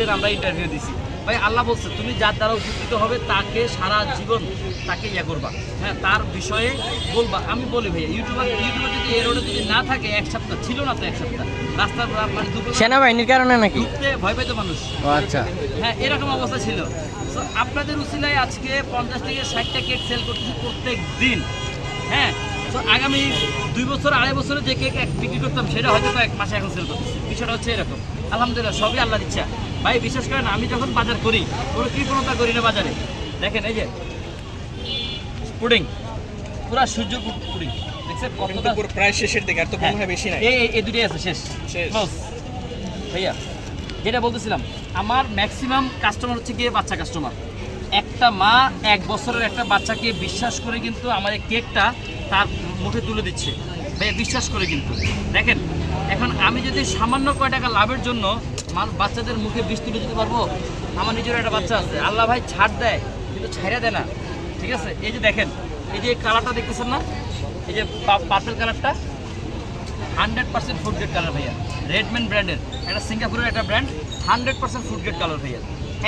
আসছেন আমরা ইন্টারভিউ দিছি। ভাই আল্লাহ বলছে তুমি যার দ্বারা উপকৃত হবে তাকে সারা জীবন তাকে ইয়ে করবা। হ্যাঁ তার বিষয়ে বলবা। আমি বলি ভাইয়া ইউটিউবার ইউটিউবার যদি এ রোডে যদি না থাকে এক সপ্তাহ ছিল না তো এক সপ্তাহ। রাস্তার মানে দুপুর সেনাবাহিনীর কারণে নাকি? ভয় পেত মানুষ। আচ্ছা। হ্যাঁ এরকম অবস্থা ছিল। আপনাদের উসিলায় আজকে পঞ্চাশ থেকে ষাটটা কেক সেল করতেছি প্রত্যেক দিন। আগামী দুই বছর আড়াই বছরে যে কেক এক বিক্রি করতাম সেটা হয়তো এক মাসে এখন সেল করতেছি বিষয়টা হচ্ছে এরকম। আলহামদুলিল্লাহ সবই আল্লাহর ইচ্ছা ভাই বিশেষ করেন আমি যখন বাজার করি কোনো কৃপণতা করি না বাজারে। দেখেন এই যে পুডিং পুরা সূর্য পুডিং দেখছেন কতটা প্রায় শেষের দিকে আর তো মনে হয় বেশি নাই। এই এই- এই দুটোই আছে শেষ। শেষ। ভাইয়া যেটা বলতেছিলাম আমার ম্যাক্সিমাম কাস্টমার হচ্ছে গিয়ে বাচ্চা কাস্টমার একটা মা এক বছরের একটা বাচ্চাকে বিশ্বাস করে কিন্তু আমার এই কেকটা তার মুখে তুলে দিচ্ছে। বিশ্বাস করে কিন্তু। দেখেন, এখন আমি যদি সামান্য কয় টাকা লাভের জন্য বাচ্চাদের মুখে বিষ তুলে দিতে পারব? আমার নিজের একটা বাচ্চা আছে। আল্লাহ ভাই ছাড় দেয়, কিন্তু ছাইরা দেয় না। ঠিক আছে? এই যে দেখেন, এই যে কালারটা দেখতেছেন না? এই যে পার্পেল কালারটা hundred percent food grade colour ভাইয়া। রেডম্যান ব্র্যান্ডের একটা সিঙ্গাপুরের একটা brand hundred percent food grade colour ভাইয়া।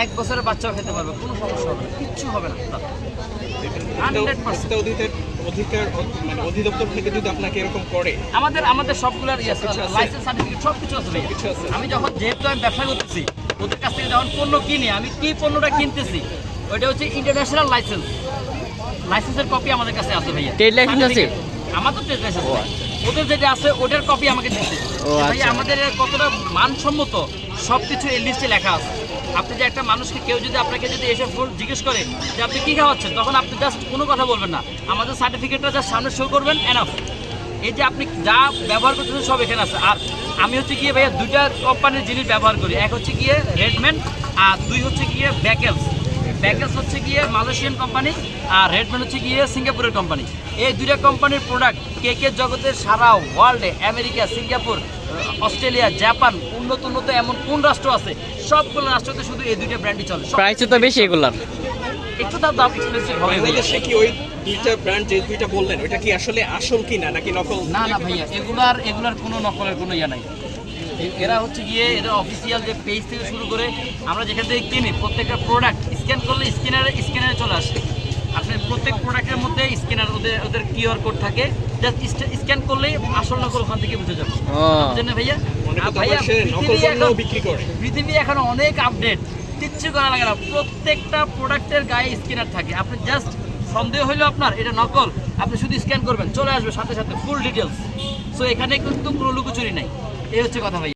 এক বছরের বাচ্চাও খেতে পারবে কোনো সমস্যা হবে না কিচ্ছু হবে না। অধিকার মানে অধিদপ্তর থেকে যদি আপনাকে এরকম করে। আমাদের আমাদের সবগুলোর ইয়ে আছে সবকিছু আছে। লাইসেন্স সার্টিফিকেট সব কিছু আছে ভাইয়া। আছে। আমি যখন যেহেতু আমি ব্যবসা করতেছি ওদের কাছ থেকে যখন পণ্য কিনি আমি কি পণ্যটা কিনতেছি ওইটা হচ্ছে ইন্টারন্যাশনাল লাইসেন্স লাইসেন্সের কপি আমাদের কাছে আছে ভাইয়া। Trade license আছে? আমার তো ট্রেড লাইসেন্স ওদের যেটা আছে ওটার কপি আমাকে দিচ্ছে আচ্ছা। আমাদের কতটা মানসম্মত সব কিছু এই লিস্টে লেখা আছে। আপনি যে একটা মানুষকে কেউ যদি আপনাকে যদি এসে ফুল জিজ্ঞেস করে যে আপনি কী খাওয়াচ্ছেন, তখন আপনি জাস্ট কোনো কথা বলবেন না। আমাদের সার্টিফিকেটটা জাস্ট সামনে শো করবেন এনাফ এই যে আপনি যা ব্যবহার করতেছেন সব এখানে আছে। আর আমি হচ্ছে গিয়ে ভাইয়া দুইটা কোম্পানির জিনিস ব্যবহার করি। এক হচ্ছে গিয়ে রেডম্যান আর দুই হচ্ছে গিয়ে ব্যাকেলস ব্যাকেলস হচ্ছে গিয়ে মালয়েশিয়ান কোম্পানি আর রেডম্যান হচ্ছে গিয়ে সিঙ্গাপুরের কোম্পানি এই দুইটা কোম্পানির প্রোডাক্ট কেকের জগতের সারা ওয়ার্ল্ডে আমেরিকা সিঙ্গাপুর অস্ট্রেলিয়া জাপান উন্নত উন্নত এমন কোন রাষ্ট্র আছে সবগুলো রাষ্ট্রতে শুধু এই দুইটা ব্র্যান্ডই চলে। প্রাইস তো বেশি এগুলার। একটু দাম দাম এক্সপেন্সিভ হবে। বাংলাদেশে কি ওই দুইটা ব্র্যান্ড যে দুইটা বললেন ওইটা কি আসলে আসল কিনা নাকি নকল? না না ভাইয়া এগুলার এগুলার কোনো নকলের কোনো ইয়া নাই। এরা হচ্ছে গিয়ে এদের অফিসিয়াল যে পেজ থেকে শুরু করে আমরা যেখান থেকে কিনি প্রত্যেকটা প্রোডাক্ট স্ক্যান করলে স্ক্যানারে স্ক্যানারে চলে আসে। আপনি প্রত্যেক প্রোডাক্টের মধ্যে স্ক্যানার ওদের ওদের কিউআর কোড থাকে জাস্ট স্ক্যান করলেই আসল নকল ওখান থেকে বুঝে যাবে। বুঝলেন না ভাইয়া? এখন- পৃথিবী এখন অনেক আপডেট কিচ্ছু করা লাগে না। প্রত্যেকটা প্রোডাক্টের গায়ে স্ক্যানার থাকে। আপনি জাস্ট সন্দেহ হইল আপনার এটা নকল। আপনি শুধু স্ক্যান করবেন চলে আসবে সাথে সাথে ফুল ডিটেলস সো এখানে কিন্তু কোনো লুকোচুরি নাই। এই হচ্ছে কথা ভাই